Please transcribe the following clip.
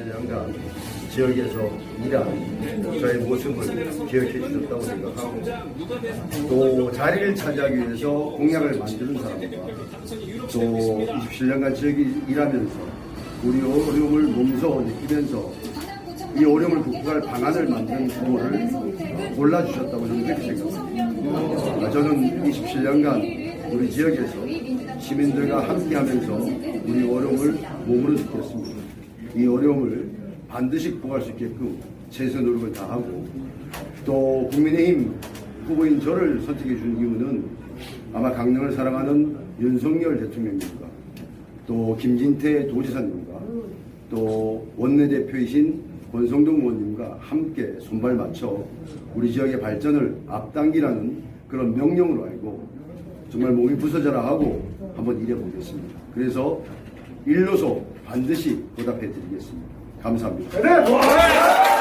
27년간 지역에서 일한 저의 모습을 기억해 주셨다고 생각하고 또 자리를 차지하기 위해서 공약을 만드는 사람과 또 27년간 지역에 일하면서 우리 어려움을 몸소 느끼면서 이 어려움을 극복할 방안을 만드는 후보를 골라주셨다고 저는 그렇게 생각합니다. 아, 저는 27년간 우리 지역에서 시민들과 함께하면서 우리 어려움을 몸으로 느꼈습니다. 이 어려움을 반드시 극복할 수 있게끔 최선 노력을 다하고 또 국민의힘 후보인 저를 선택해 준 이유는 아마 강릉을 사랑하는 윤석열 대통령님과 또 김진태 도지사님과 또 원내대표이신 권성동 의원님과 함께 손발 맞춰 우리 지역의 발전을 앞당기라는 그런 명령으로 알고 정말 몸이 부서져라 하고 한번 일해보겠습니다. 그래서 일로서 반드시 보답해 드리겠습니다. 감사합니다.